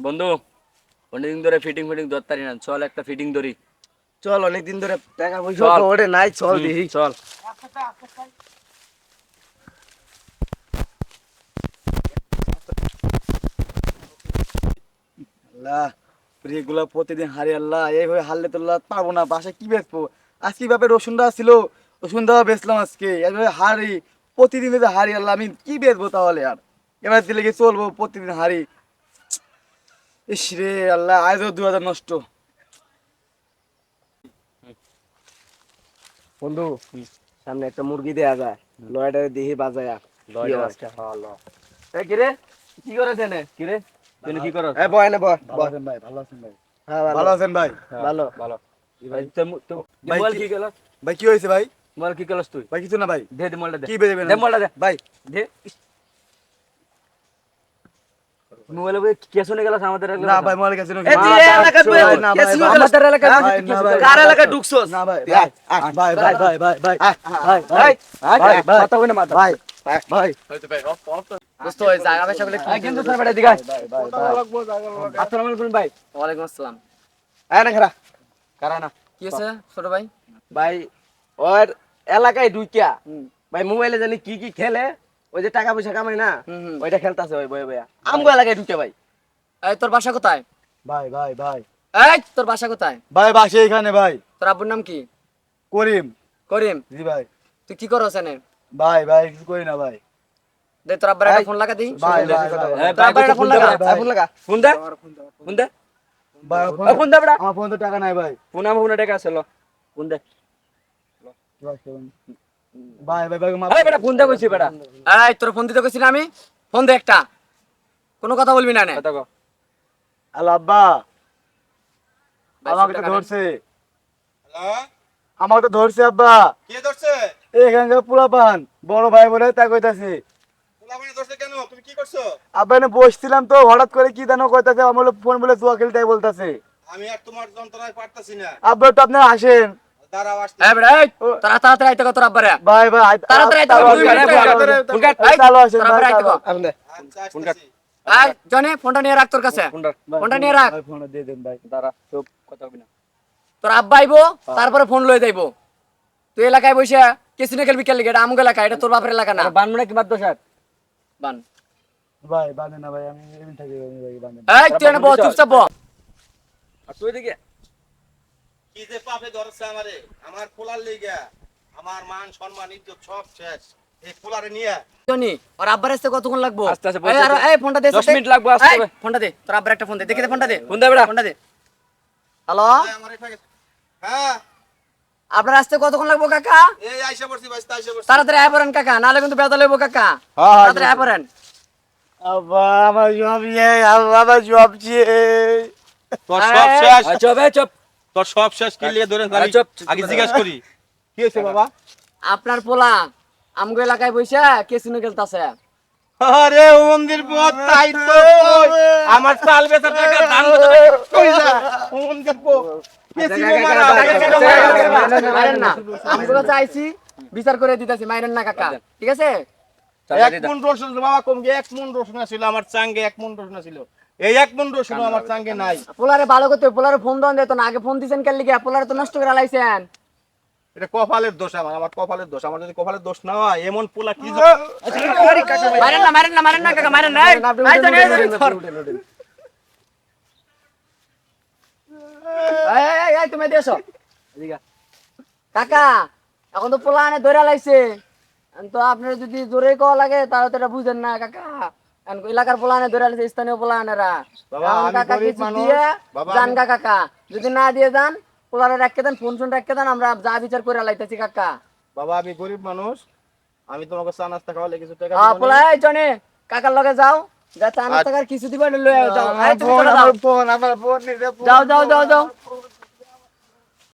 বন্ধু অনেকদিন ধরে ফিটিং ফিটিং ধরতারি না। চল একটা ফিটিং ধরি। চল অনেকদিন ধরে টাকা পয়সা ওঠে নাই চল হুম, চল। আল্লাহ এগুলো প্রতিদিন হারি আল্লাহ এইভাবে হারলে তো আল্লাহ পারব না বাসায় কি বেচবো? আজকে ভাবে রসুনটা ছিল রসুন রসুনটা বেচলাম আজকে এইভাবে হারি প্রতিদিন হারি আল্লাহ আমি কি বেচবো তাহলে আর? এবার দিলে কি চলবো প্রতিদিন হারি। ইস রে আল্লাহ আজও দু হাজার নষ্ট। বন্ধু সামনে একটা মুরগি দেয়া যায়। লয়টা দেখি বাজায়া কি হয়? আজকে, হ্যাঁ, এ কিরে? কি করেছে নে কিরে? তুই কি করস এ বয় না বয়। ভালো আছেন ভাই ভালো আছেন ভাই। হ্যাঁ ভালো। ভালো আছেন ভাই? ভালো। ভালো। ভাই তো- তো- মোবাইল কি- কি গেল ভাই কি হয়েছে ভাই? মোবাইল কি গেলস তুই? ভাই কিছু না ভাই। দে দে মোবাইলটা দে। কি বেচবেন দে মোবাইলটা দে। ভাই। দে। মোবাইলে বই কে শুনে গেল আমাদের না ভাই মোবাইল এ তুই আমাদের ভাই, ভাই, শুনে কার গেল? ঢুকছস না ভাই ভাই আয়, আয়, ভাই ভাই ভাই ভাই ভাই ভাই আয়, আয়, ভাই, আয়, কই না মাথা ভাই ভাই দোস্ত ওই জায়গা পয়সা গুলো আই কিন্তু স্যার বেটা দিগাই ভাই ভাই ভাই আসসালামু আলাইকুম ওয়ালাইকুম আসসালাম আয় না খারা কারা না কি ছোট ভাই ভাই ওর এলাকায় ঢুকিয়া ভাই মোবাইলে জানি কি কি খেলে ওই যে টাকা পয়সা কামাই না। ওইটা খেলতাছে ওই বয়ে বয়া। আমগো এলাকায় ঢুকে ভাই। এই তোর বাসা কোথায়? ভাই ভাই ভাই। এই তোর বাসা কোথায়? ভাই বাসে এখানে ভাই। তোর আব্বুর নাম কি? করিম। করিম? জি ভাই। তুই কি করছ এনে? ভাই ভাই কিছু করি না ভাই। দে তোর আব্বার একটা ফোন লাগা দিই ভাই ভাই ভাই। তোর আব্বার একটা ফোন লাগা ভাই। ফোন লাগা। ফোন দে। ফোন দে ভাই ফোন দে বেটা। আমার ফোন তো টাকা নাই ভাই। ফোন আমার ফোনে টাকা আছে ল। ফোন দে। ভাই ভাই ভাই আরে বেটা ফোন দে কইছি বেটা। এই তোর ফোন দিতে কইছি না আমি? ফোন দে একটা। কোনো কথা বলবি না নে কথা কও। আল্লাহ আব্বা। আমাকে তো টাকা নেই। আমাকে তো ধরছে আব্বা। কে ধরছে? এখানকার পোলা বড় ভাই বলে তা কইতাছে। পোলাপানি ধরছে কেন? তুমি কি করছ? আব্বা এনে বসছিলাম তো হঠাৎ করে কি জানো কইতাছে আমার ফোন বলে জুয়া খেলতে বলতাছে। আমি আর তোমার যন্ত্রণায় পারতাছি না। আব্বা তো আপনি আসেন। তারা জনি ফোনটা নিয়ে রাখ কাছে। ফোনটা নিয়ে রাখ। ফোনটা দিয়ে দেন ভাই দাঁড়া চুপ কথা না। আব্বা আইবো তারপরে ফোন লয়ে যাইবো। তুই এলাকায় বসে কেসিনে খেলবি খেললি এটা আমগো এলাকা এটা তোর বাপের এলাকা না। আরে বানমনে কি স্যার বান। ভাই বাঁধে না ভাই আমি এমনি থাকি আমি ভাই বাঁধে এই তুই এনে বল চুপচাপ বল আর তুই দিকে কি যে পাপে ধরছে আমারে? আমার পোলার লেগা আমার মান সম্মান ইজ্জত সব শেষ। এই পোলারে নিয়ে। জনি আর আব্বার আসতে কতক্ষণ লাগবো? আস্তে আস্তে এই, আর- এই ফোনটা দে দশ সাথে। মিনিট লাগবো, আসতে হবে। ফোনটা দে তোর আব্বার একটা ফোন দে। দেখে দে ফোনটা দে। ফোন দে বেটা। ফোনটা দে। হ্যালো? হ্যাঁ। আপনার আসতে কতক্ষণ লাগবো কাকা? এই আইসা পড়ছি ভাই আইসা পড়ছি। তাড়াতাড়ি আয় পড়েন কাকা নাহলে কিন্তু বেদা লইবো কাকা। হ্যাঁ, তাড়াতাড়ি আয় পড়েন। আব্বা আমার জব ইয়ে আব্বা আমার জব চিয়ে। তোর সব শেষ। চুপ চুপ তোর সব শেষ কি লিয়ে ধরে আগে জিজ্ঞাসা করি কি হয়েছে বাবা আপনার পোলা আমগো এলাকায় বইসা কেসিনো খেলতাছে আরে মন্দির পথ তাই তো আমার চাল বেচা টাকা দান কই যা মন্দির পথ কেসি মারা না আমগুলো চাইছি বিচার করে দিতেছি মাইরেন না কাকা ঠিক আছে এক মন রসুন বাবা কম এক মন রসুন ছিল আমার চাঙ্গে এক মন রসুন ছিল এই এক মন রসুন আমার চাঙ্গে নাই। পোলারে ভালো করতে পোলারে ফোন দেন দিত না আগে ফোন দিছেন কেন লিগে? পোলারে তো নষ্ট করে লাইছেন। এটা কপালের দোষ আমার আমার কপালের দোষ। আমার যদি কপালের দোষ না হয় এমন পোলা কি মারেন না মারেন না মারেন না কাকা মারেন না। এই, তুমি। কাকা এখন তো পোলা আনে ধরে লাইছে। তো আপনার যদি জোরে কওয়া লাগে তাহলে তো এটা বুঝেন না কাকা। এলাকার পোলা ধরে লাইছে স্থানীয় পোলা আনেরা বাবা, এখন আমি কাকা কিছু দিয়ে যান কাকা যদি না দিয়ে যান পোলারে রাখতে দেন ফোন ফোন রাখতে দেন আমরা যা বিচার করে লাইতেছি কাকা। বাবা আমি গরিব মানুষ। আমি তোমাকে চা নাস্তা খাওয়ালে কিছু টাকা হ্যাঁ দিবো নি? পোলা এই জনে কাকার লগে যাও। যা চা নাস্তা কিছু দিবা লয়ে যাও। যাও। যাও যাও যাও।